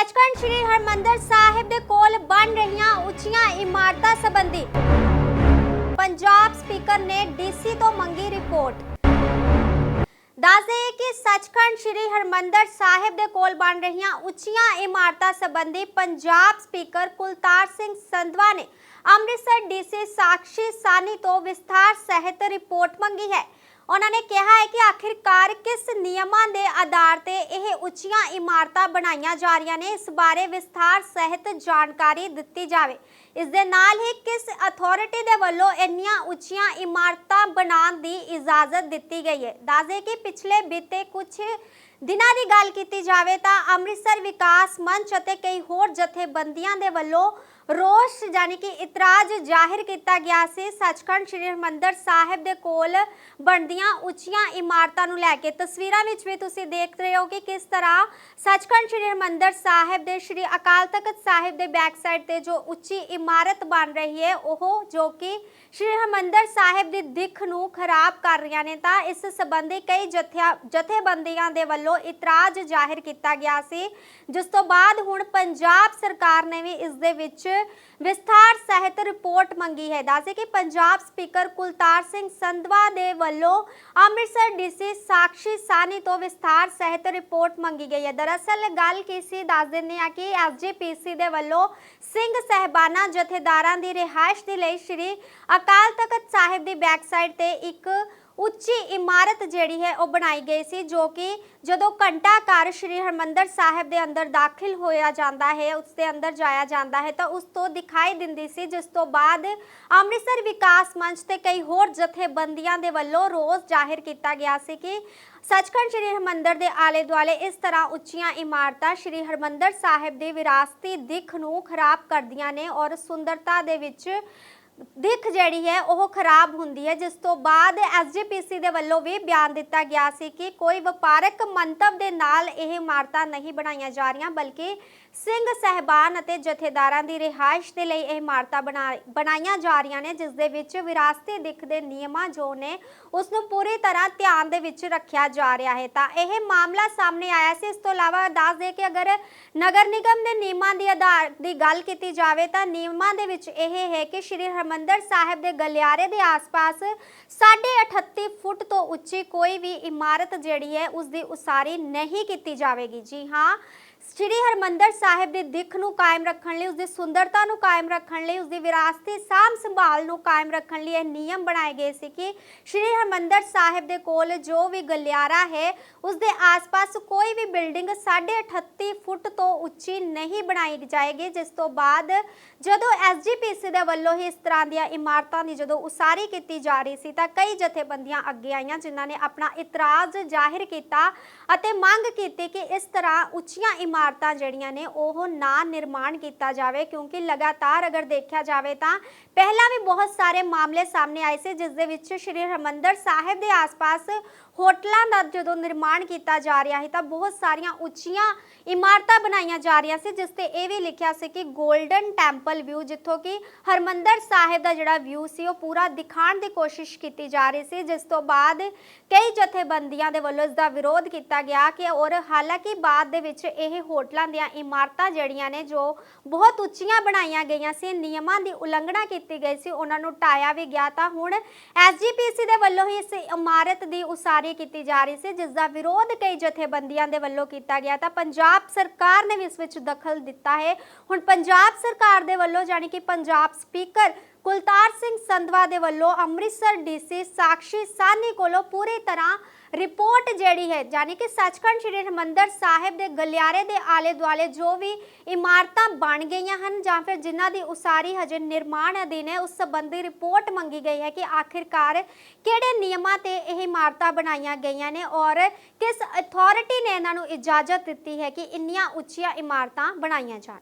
ਸੱਚਖੰਡ ਸ੍ਰੀ ਹਰਮੰਦਰ ਸਾਹਿਬ ਦੇ ਕੋਲ ਬਣ ਰਹੀਆਂ ਉੱਚੀਆਂ ਇਮਾਰਤਾਂ ਸੰਬੰਧੀ ਪੰਜਾਬ ਸਪੀਕਰ ਨੇ ਡੀਸੀ ਤੋਂ ਮੰਗੀ ਰਿਪੋਰਟ ਦੱਸਦੇ ਕਿ ਸੱਚਖੰਡ ਸ੍ਰੀ ਹਰਮੰਦਰ ਸਾਹਿਬ ਦੇ ਕੋਲ ਬਣ ਰਹੀਆਂ ਉੱਚੀਆਂ ਇਮਾਰਤਾਂ ਸੰਬੰਧੀ ਪੰਜਾਬ ਸਪੀਕਰ ਕੁਲਤਾਰ ਸਿੰਘ ਸੰਧਵਾ ਨੇ ਅੰਮ੍ਰਿਤਸਰ ਡੀਸੀ ਸਾਕਸ਼ੀ ਸਾਨੀ ਤੋਂ ਵਿਸਥਾਰ ਸਹਿਤ ਰਿਪੋਰਟ ਮੰਗੀ ਹੈ ਉਹਨਾਂ ਨੇ ਕਿਹਾ ਹੈ ਕਿ ਆਖਿਰਕਾਰ ਕਿਸ ਨਿਯਮਾਂ ਦੇ ਆਧਾਰ ਤੇ ਇਹ ਉੱਚੀਆਂ ਇਮਾਰਤਾਂ ਬਣਾਈਆਂ ਜਾ ਰਹੀਆਂ ਨੇ, ਇਸ ਬਾਰੇ ਵਿਸਥਾਰ ਸਹਿਤ ਜਾਣਕਾਰੀ ਦਿੱਤੀ ਜਾਵੇ। ਇਸ ਦੇ ਨਾਲ ਹੀ ਕਿਸ ਅਥਾਰਟੀ ਦੇ ਵੱਲੋਂ ਇੰਨੀਆਂ ਉੱਚੀਆਂ ਇਮਾਰਤਾਂ ਬਣਾਉਣ ਦੀ ਇਜਾਜ਼ਤ ਦਿੱਤੀ ਗਈ ਹੈ? ਦੱਸਦੇ ਕਿ ਪਿਛਲੇ ਬੀਤੇ ਕੁਝ ਦਿਨਾਂ ਦੀ ਗੱਲ ਕੀਤੀ ਜਾਵੇ ਤਾਂ ਅੰਮ੍ਰਿਤਸਰ ਵਿਕਾਸ ਮੰਚ ਅਤੇ ਕਈ ਹੋਰ ਜਥੇਬੰਦੀਆਂ ਦੇ ਵੱਲੋਂ ਰੋਸ਼ ਯਾਨੀ ਕਿ ਇਤਰਾਜ਼ ਜ਼ਾਹਿਰ ਕੀਤਾ ਗਿਆ ਸੀ। ਸੱਚਖੰਡ ਸ੍ਰੀ ਹਰਿਮੰਦਰ ਸਾਹਿਬ ਦੇ ਕੋਲ ਬਣਦੀਆਂ ਉੱਚੀਆਂ ਇਮਾਰਤਾਂ ਨੂੰ ਲੈ ਕੇ ਤਸਵੀਰਾਂ ਵਿੱਚ ਵੀ ਤੁਸੀਂ ਦੇਖ ਰਹੇ ਹੋ ਕਿ ਕਿਸ ਤਰ੍ਹਾਂ ਸੱਚਖੰਡ ਸ੍ਰੀ ਹਰਿਮੰਦਰ ਸਾਹਿਬ ਦੇ ਸ੍ਰੀ ਅਕਾਲ ਤਖਤ ਸਾਹਿਬ ਦੇ ਬੈਕ ਸਾਈਡ ਤੇ ਜੋ ਉੱਚੀ ਇਮਾਰਤ ਬਣ ਰਹੀ ਹੈ, ਉਹ ਜੋ ਕਿ ਸ੍ਰੀ ਹਰਿਮੰਦਰ ਸਾਹਿਬ ਦੀ ਦਿੱਖ ਨੂੰ ਖਰਾਬ ਕਰ ਰਹੀਆਂ ਨੇ, ਤਾਂ ਇਸ ਸੰਬੰਧੀ ਕਈ ਜਥਿਆ, ਜਥੇਬੰਦੀਆਂ ਦੇ ਵੱਲੋਂ ਇਤਰਾਜ਼ ਜ਼ਾਹਿਰ ਕੀਤਾ ਗਿਆ ਸੀ। ਜਿਸ ਤੋਂ ਬਾਅਦ ਹੁਣ ਪੰਜਾਬ ਸਰਕਾਰ ਨੇ ਵੀ ਇਸ ਦੇ ਵਿੱਚ ਵਿਸਥਾਰ ਸਹਿਤ ਰਿਪੋਰਟ ਮੰਗੀ ਹੈ। ਦੱਸੇ ਕਿ ਪੰਜਾਬ ਸਪੀਕਰ ਕੁਲਤਾਰ ਸਿੰਘ ਸੰਧਵਾ ਦੇ ਵੱਲੋਂ ਅੰਮ੍ਰਿਤਸਰ ਡੀਸੀ ਸਾਕਸ਼ੀ ਸਾਨੀ ਤੋਂ ਵਿਸਥਾਰ ਸਹਿਤ ਰਿਪੋਰਟ ਮੰਗੀ ਗਈ ਹੈ। ਦਰਅਸਲ ਗੱਲ ਕੀ ਦੱਸ ਦਿੰਦੇ ਆ ਕਿ ਐਸਜੀਪੀਸੀ ਦੇ ਵੱਲੋਂ ਸਿੰਘ ਸਹਿਬਾਨਾ, ਜਥੇਦਾਰਾਂ ਦੀ ਰਿਹਾਇਸ਼ ਦੇ ਲਈ ਸ਼੍ਰੀ ਅਕਾਲ ਤਖਤ ਸਾਹਿਬ ਦੀ ਬੈਕਸਾਈਡ ਤੇ ਇੱਕ ਉੱਚੀ ਇਮਾਰਤ ਜਿਹੜੀ ਹੈ ਉਹ ਬਣਾਈ ਗਈ ਸੀ, ਜੋ ਕਿ ਜਦੋਂ ਘੰਟਾ ਘਰ ਸ਼੍ਰੀ ਹਰਮੰਦਰ ਸਾਹਿਬ ਦੇ ਅੰਦਰ ਦਾਖਲ ਹੋਇਆ ਜਾਂਦਾ ਹੈ, ਉਸ ਦੇ ਅੰਦਰ ਜਾਇਆ ਜਾਂਦਾ ਹੈ, ਤਾਂ ਉਸ ਤੋਂ ਦਿਖਾਈ ਦਿੰਦੀ ਸੀ, ਜਿਸ ਤੋਂ ਬਾਅਦ ਅੰਮ੍ਰਿਤਸਰ ਵਿਕਾਸ ਮੰਚ ਤੇ ਕਈ ਹੋਰ ਜਥੇਬੰਦੀਆਂ ਦੇ ਵੱਲੋਂ ਰੋਸ ਜ਼ਾਹਿਰ ਕੀਤਾ ਗਿਆ ਸੀ ਕਿ ਸੱਚਖੰਡ ਸ਼੍ਰੀ ਹਰਮੰਦਰ ਦੇ ਆਲੇ ਦੁਆਲੇ ਇਸ ਤਰ੍ਹਾਂ ਉੱਚੀਆਂ ਇਮਾਰਤਾਂ ਸ਼੍ਰੀ ਹਰਮੰਦਰ ਸਾਹਿਬ ਦੀ ਵਿਰਾਸਤੀ ਦਿੱਖ ਨੂੰ ਖਰਾਬ ਕਰਦੀਆਂ ਨੇ ਔਰ ਸੁੰਦਰਤਾ ਦੇ ਵਿੱਚ ਦਿੱਖ ਜਿਹੜੀ ਹੈ, ਉਹ ਖਰਾਬ ਹੁੰਦੀ ਹੈ। ਜਿਸ ਤੋਂ ਬਾਅਦ ਐਸਜੀਪੀਸੀ ਦੇ ਵੱਲੋਂ ਵੀ ਬਿਆਨ ਦਿੱਤਾ ਗਿਆ ਸੀ ਕਿ ਕੋਈ ਵਪਾਰਕ ਮੰਤਵ ਦੇ ਨਾਲ ਇਹ ਇਮਾਰਤਾਂ ਨਹੀਂ ਬਣਾਈਆਂ ਜਾ ਰਹੀਆਂ, ਬਲਕਿ ਸਿੰਘ ਸਹਿਬਾਨ ਅਤੇ ਜਥੇਦਾਰਾਂ ਦੀ ਰਿਹਾਇਸ਼ ਦੇ ਲਈ ਇਹ ਇਮਾਰਤਾਂ ਬਣਾ- ਬਣਾਈਆਂ ਜਾ ਰਹੀਆਂ ਨੇ, ਜਿਸ ਦੇ ਵਿੱਚ ਵਿਰਾਸਤੀ ਦਿੱਖ ਦੇ ਨਿਯਮਾਂ ਜੋ ਨੇ ਉਸ ਨੂੰ ਪੂਰੀ ਤਰ੍ਹਾਂ ਧਿਆਨ ਦੇ ਵਿੱਚ ਰੱਖਿਆ ਜਾ ਰਿਹਾ ਹੈ। ਤਾਂ ਇਹ ਮਾਮਲਾ ਸਾਹਮਣੇ ਆਇਆ ਸੀ। ਇਸ ਤੋਂ ਇਲਾਵਾ ਦੱਸ ਦੇ ਕਿ ਅਗਰ ਨਗਰ ਨਿਗਮ ਦੇ ਨਿਯਮਾਂ ਦੀ ਆਧਾਰ, ਦੀ ਗੱਲ ਕੀਤੀ ਜਾਵੇ ਤਾਂ ਨਿਯਮਾਂ ਦੇ ਵਿੱਚ ਇਹ ਹੈ ਕਿ ਸ਼੍ਰੀ ਹਰਮੰਦਰ ਸਾਹਿਬ ਦੇ ਗਲਿਆਰੇ ਦੇ ਆਸ-ਪਾਸ 38 ਫੁੱਟ ਤੋਂ ਉੱਚੀ ਕੋਈ ਵੀ ਇਮਾਰਤ ਜਿਹੜੀ ਹੈ ਉਸ ਦੀ ਉਸਾਰੀ ਨਹੀਂ ਕੀਤੀ ਜਾਵੇਗੀ। ਜੀ ਹਾਂ ਸ਼੍ਰੀ ਹਰਮੰਦਰ ਸਾਹਿਬ ਦੀ ਦਿੱਖ ਨੂੰ ਕਾਇਮ ਰੱਖਣ ਲਈ ਉਸ ਦੀ ਸੁੰਦਰਤਾ ਨੂੰ ਕਾਇਮ ਰੱਖਣ ਲਈ ਉਸ ਦੀ ਵਿਰਾਸਤੀ ਸਾਂਭ ਸੰਭਾਲ ਨੂੰ ਕਾਇਮ ਰੱਖਣ ਲਈ ਇਹ ਨਿਯਮ ਬਣਾਏ ਗਏ ਸੀ ਕਿ ਸ਼੍ਰੀ ਹਰਮੰਦਰ ਸਾਹਿਬ ਦੇ ਕੋਲ ਜੋ ਵੀ ਗਲਿਆਰਾ ਹੈ ਉਸ ਦੇ ਆਸ-ਪਾਸ ਕੋਈ ਵੀ ਬਿਲਡਿੰਗ 38 ਫੁੱਟ ਤੋਂ ਉੱਚੀ ਨਹੀਂ ਬਣਾਈ ਜਾਏਗੀ, ਜਿਸ ਤੋਂ ਬਾਅਦ ਜਦੋਂ ਐਸਜੀਪੀਸੀ ਦੇ ਵੱਲੋਂ ਹੀ ਇਸ ਤਰ੍ਹਾਂ ਦੀਆਂ ਇਮਾਰਤਾਂ ਦੀ ਜਦੋਂ ਉਸਾਰੀ ਕੀਤੀ ਜਾ ਰਹੀ ਸੀ, ਤਾਂ ਕਈ ਜਥੇਬੰਦੀਆਂ ਅੱਗੇ ਆਈਆਂ, ਜਿਨ੍ਹਾਂ ਨੇ ਆਪਣਾ ਇਤਰਾਜ਼ ਜ਼ਾਹਿਰ ਕੀਤਾ ਅਤੇ ਮੰਗ ਕੀਤੀ ਕਿ ਇਸ ਤਰ੍ਹਾਂ ਉੱਚੀਆਂ ਇਮਾਰਤਾਂ ਜਿਹੜੀਆਂ ਨੇ, ਉਹ ਨਾ ਨਿਰਮਾਣ ਕੀਤਾ ਜਾਵੇ, ਕਿਉਂਕਿ ਲਗਾਤਾਰ ਅਗਰ ਦੇਖਿਆ ਜਾਵੇ ਤਾਂ ਪਹਿਲਾਂ ਵੀ ਬਹੁਤ ਸਾਰੇ ਮਾਮਲੇ ਸਾਹਮਣੇ ਆਏ ਸੀ, ਜਿਸ ਦੇ ਵਿੱਚ ਸ਼੍ਰੀ ਹਰਮੰਦਰ ਸਾਹਿਬ ਦੇ ਆਸ-ਪਾਸ ਹੋਟਲਾਂ ਦਾ ਜਦੋਂ ਨਿਰਮਾਣ ਕੀਤਾ ਜਾ ਰਿਹਾ ਹੈ ਤਾਂ ਬਹੁਤ ਸਾਰੀਆਂ ਉੱਚੀਆਂ ਇਮਾਰਤਾਂ ਬਣਾਈਆਂ ਜਾ ਰਹੀਆਂ ਸੀ, ਜਿਸ ਤੇ ਇਹ ਵੀ ਲਿਖਿਆ ਸੀ ਕਿ 골ਡਨ ਟੈਂਪਲ ਵਿਊ ਜਿੱਥੋਂ ਕਿ ਹਰਮੰਦਰ ਸਾਹਿਬ ਦਾ ਜਿਹੜਾ ਵਿਊ ਸੀ, ਉਹ ਪੂਰਾ ਦਿਖਾਉਣ ਦੀ ਕੋਸ਼ਿਸ਼ ਕੀਤੀ ਜਾ ਰਹੀ ਸੀ, ਜਿਸ ਤੋਂ ਬਾਅਦ ਕਈ ਜਥੇਬੰਦੀਆਂ ਦੇ ਵੱਲੋਂ ਇਸ ਦਾ ਵਿਰੋਧ ਕੀਤਾ ਗਿਆ ਕਿ ਔਰ ਹਾਲਾਂਕਿ ਬਾਅਦ ਦੇ ਵਿੱਚ ਇਹ ਹੋਟਲਾਂ ਦੀਆਂ ਇਮਾਰਤਾਂ ਜਿਹੜੀਆਂ ਨੇ ਜੋ ਬਹੁਤ ਉੱਚੀਆਂ ਬਣਾਈਆਂ ਗਈਆਂ ਸੀ, ਨਿਯਮਾਂ ਦੀ ਉਲੰਘਣਾ ਕੀਤੀ ਗਈ ਸੀ, ਉਹਨਾਂ ਨੂੰ ਢਾਇਆ ਵੀ ਗਿਆ ਤਾਂ ਹੁਣ ਐਸਜੀਪੀਸੀ ਦੇ ਵੱਲੋਂ ਹੀ ਇਸ ਇਮਾਰਤ ਦੀ ਉਸਾਰੀ ਕੀਤੀ ਜਾ ਰਹੀ ਸੀ, ਜਿਸ ਦਾ ਵਿਰੋਧ ਕਈ ਜਥੇਬੰਦੀਆਂ ਦੇ ਵੱਲੋਂ ਕੀਤਾ ਗਿਆ ਤਾਂ ਪੰਜਾਬ ਸਰਕਾਰ ਨੇ ਵੀ ਇਸ ਵਿੱਚ ਦਖਲ ਦਿੱਤਾ ਹੈ। ਹੁਣ ਪੰਜਾਬ ਸਰਕਾਰ ਦੇ ਵੱਲੋਂ ਜਾਨੀ ਕਿ ਪੰਜਾਬ ਸਪੀਕਰ ਕੁਲਤਾਰ ਸਿੰਘ ਸੰਧਵਾ ਦੇ ਵੱਲੋਂ ਅੰਮ੍ਰਿਤਸਰ ਡੀਸੀ ਸਾਕਸ਼ੀ ਸਾਨੀ ਕੋਲੋਂ ਪੂਰੀ ਤਰ੍ਹਾਂ ਰਿਪੋਰਟ ਜਿਹੜੀ ਹੈ ਜਾਨੀ ਕਿ ਸੱਚਖੰਡ ਸ੍ਰੀ ਹਰਿਮੰਦਰ ਸਾਹਿਬ ਦੇ ਗਲਿਆਰੇ ਦੇ ਆਲੇ ਦੁਆਲੇ ਜੋ ਵੀ ਇਮਾਰਤਾਂ ਬਣ ਗਈਆਂ ਹਨ ਜਾਂ ਫਿਰ ਜਿਨ੍ਹਾਂ ਦੀ ਉਸਾਰੀ ਹਜੇ ਨਿਰਮਾਣ ਅਧੀਨ ਹੈ, ਉਸ ਸੰਬੰਧੀ ਰਿਪੋਰਟ ਮੰਗੀ ਗਈ ਹੈ ਕਿ ਆਖਿਰਕਾਰ ਕਿਹੜੇ ਨਿਯਮਾਂ ਤੇ ਇਹ ਇਮਾਰਤਾਂ ਬਣਾਈਆਂ ਗਈਆਂ ਨੇ ਔਰ ਕਿਸ ਅਥਾਰਟੀ ਨੇ ਇਹਨਾਂ ਨੂੰ ਇਜਾਜ਼ਤ ਦਿੱਤੀ ਹੈ ਕਿ ਇੰਨੀਆਂ ਉੱਚੀਆਂ ਇਮਾਰਤਾਂ ਬਣਾਈਆਂ ਜਾਣ।